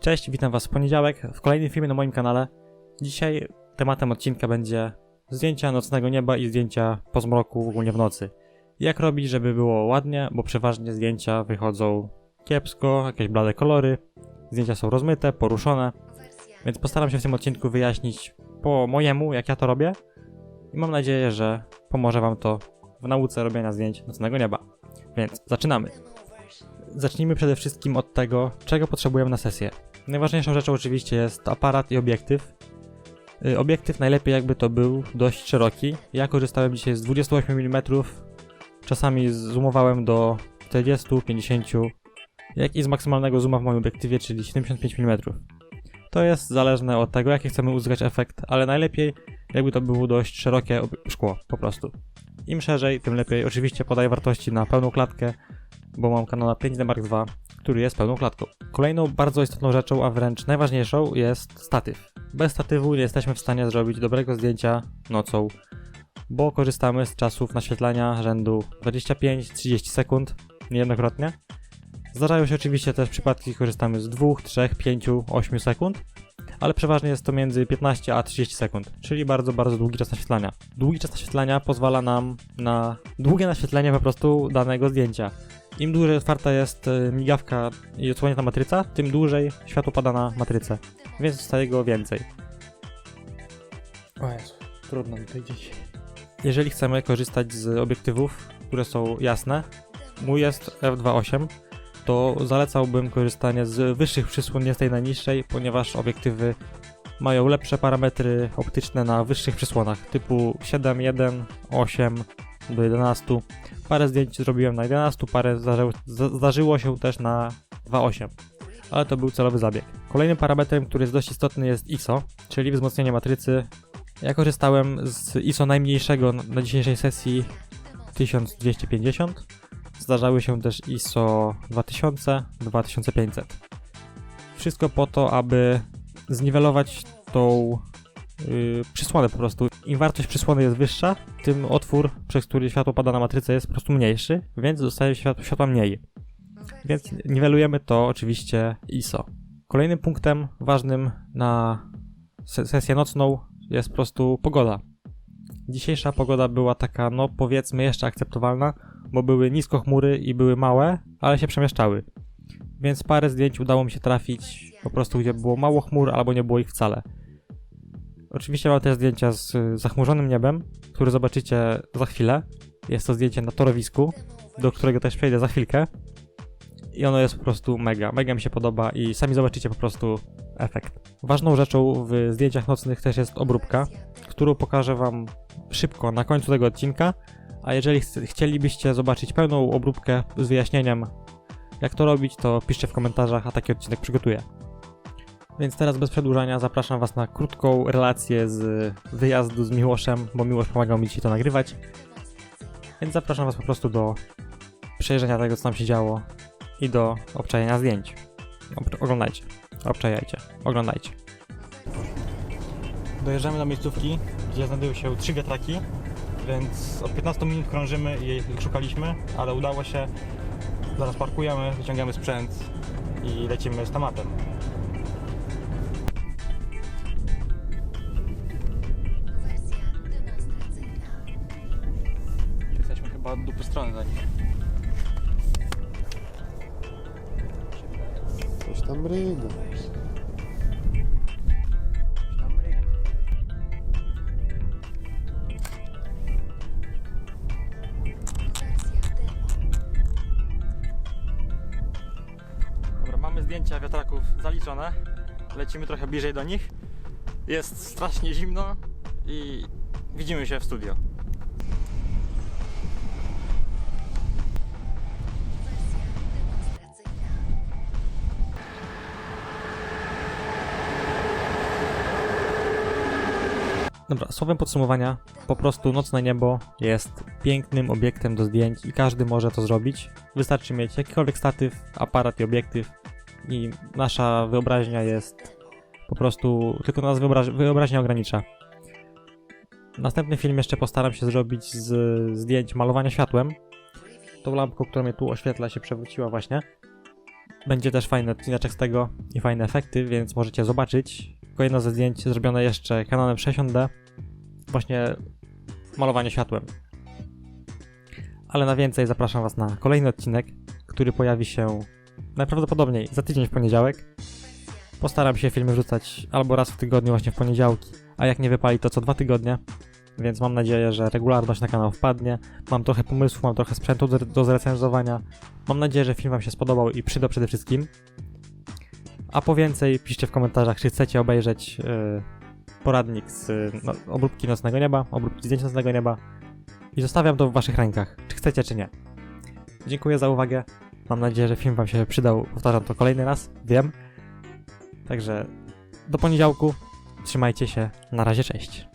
Cześć, witam Was w poniedziałek w kolejnym filmie na moim kanale. Dzisiaj tematem odcinka będzie zdjęcia nocnego nieba i zdjęcia po zmroku, ogólnie w nocy. Jak robić, żeby było ładnie, bo przeważnie zdjęcia wychodzą kiepsko, jakieś blade kolory, zdjęcia są rozmyte, poruszone, więc postaram się w tym odcinku wyjaśnić po mojemu, jak ja to robię i mam nadzieję, że pomoże Wam to w nauce robienia zdjęć nocnego nieba. Więc zaczynamy. Zacznijmy przede wszystkim od tego, czego potrzebujemy na sesję. Najważniejszą rzeczą oczywiście jest aparat i obiektyw. Y, Obiektyw najlepiej jakby to był dość szeroki. Ja korzystałem dzisiaj z 28 mm, czasami zoomowałem do 40, 50, jak i z maksymalnego zooma w moim obiektywie, czyli 75 mm. To jest zależne od tego, jaki chcemy uzyskać efekt, ale najlepiej jakby to było dość szerokie szkło, po prostu. Im szerzej, tym lepiej. Oczywiście podaję wartości na pełną klatkę, bo mam Canona 5D Mark II, który jest pełną klatką. Kolejną bardzo istotną rzeczą, a wręcz najważniejszą jest statyw. Bez statywu nie jesteśmy w stanie zrobić dobrego zdjęcia nocą, bo korzystamy z czasów naświetlania rzędu 25-30 sekund niejednokrotnie. Zdarzają się oczywiście też przypadki, korzystamy z 2, 3, 5, 8 sekund, ale przeważnie jest to między 15 a 30 sekund, czyli bardzo, bardzo długi czas naświetlania. Długi czas naświetlania pozwala nam na długie naświetlenie po prostu danego zdjęcia. Im dłużej otwarta jest e, migawka i odsłonięta matryca, tym dłużej światło pada na matrycę, więc zostaje go więcej. O Jezu, trudno mi to dzisiaj. Jeżeli chcemy korzystać z obiektywów, które są jasne, mój jest f2.8, to zalecałbym korzystanie z wyższych przysłon, nie z tej najniższej, ponieważ obiektywy mają lepsze parametry optyczne na wyższych przysłonach, typu 7, 1, 8 do 11. Parę zdjęć zrobiłem na 11, parę zdarzyło, się też na 2.8, ale to był celowy zabieg. Kolejnym parametrem, który jest dość istotny jest ISO, czyli wzmocnienie matrycy. Ja korzystałem z ISO najmniejszego na na dzisiejszej sesji 1250. Zdarzały się też ISO 2000, 2500. Wszystko po to, aby zniwelować tą yy, przysłonę po prostu. Im wartość przysłony jest wyższa, tym otwór, przez który światło pada na matrycę jest po prostu mniejszy, więc zostaje świat, światła mniej. Więc niwelujemy to oczywiście ISO. Kolejnym punktem ważnym na se- sesję nocną jest po prostu pogoda. Dzisiejsza pogoda była taka, no powiedzmy, jeszcze akceptowalna, bo były nisko chmury i były małe, ale się przemieszczały. Więc parę zdjęć udało mi się trafić po prostu, gdzie było mało chmur albo nie było ich wcale. Oczywiście mam też zdjęcia z zachmurzonym niebem, które zobaczycie za chwilę. Jest to zdjęcie na torowisku, do którego też przejdę za chwilkę. I ono jest po prostu mega, mega mi się podoba i sami zobaczycie po prostu efekt. Ważną rzeczą w zdjęciach nocnych też jest obróbka, którą pokażę wam szybko na końcu tego odcinka. A jeżeli chc- chcielibyście zobaczyć pełną obróbkę z wyjaśnieniem, jak to robić, to piszcie w komentarzach, a taki odcinek przygotuję. Więc teraz bez przedłużania zapraszam Was na krótką relację z wyjazdu z Miłoszem, bo Miłosz pomagał mi dzisiaj to nagrywać. Więc zapraszam Was po prostu do przejrzenia tego, co tam się działo i do obczajenia zdjęć. Oglądajcie, obczajajcie, oglądajcie. Dojeżdżamy do miejscówki, gdzie znajdują się trzy wiatraki, więc od 15 minut krążymy i ich szukaliśmy, ale udało się. Zaraz parkujemy, wyciągamy sprzęt i lecimy z tematem. Jesteśmy chyba od dupy strony za nich. Tam ryga. Dobra, mamy zdjęcia wiatraków zaliczone. Lecimy trochę bliżej do nich. Jest strasznie zimno i widzimy się w studio. Dobra, słowem podsumowania, po prostu nocne niebo jest pięknym obiektem do zdjęć i każdy może to zrobić. Wystarczy mieć jakikolwiek statyw, aparat i obiektyw i nasza wyobraźnia jest Po prostu tylko nas wyobraź wyobraźnia ogranicza. Następny film jeszcze postaram się zrobić z zdjęć malowania światłem. Tą lampką, która mnie tu oświetla, się przewróciła właśnie. Będzie też fajny odcineczek z tego i fajne efekty, więc możecie zobaczyć. Tylko jedno ze zdjęć zrobione jeszcze Canonem 60D. Właśnie malowanie światłem. Ale na więcej zapraszam Was na kolejny odcinek, który pojawi się najprawdopodobniej za tydzień w poniedziałek. Postaram się filmy wrzucać albo raz w tygodniu właśnie w poniedziałki, a jak nie wypali to co dwa tygodnie. Więc mam nadzieję, że regularność na kanał wpadnie. Mam trochę pomysłów, mam trochę sprzętu do, zrecenzowania. Mam nadzieję, że film Wam się spodobał i przydał przede wszystkim. A po więcej piszcie w komentarzach, czy chcecie obejrzeć yy, poradnik z yy, no, obróbki nocnego nieba, obróbki zdjęć nocnego nieba. I zostawiam to w Waszych rękach, czy chcecie, czy nie. Dziękuję za uwagę. Mam nadzieję, że film Wam się przydał. Powtarzam to kolejny raz, wiem. Także do poniedziałku. Trzymajcie się. Na razie, cześć.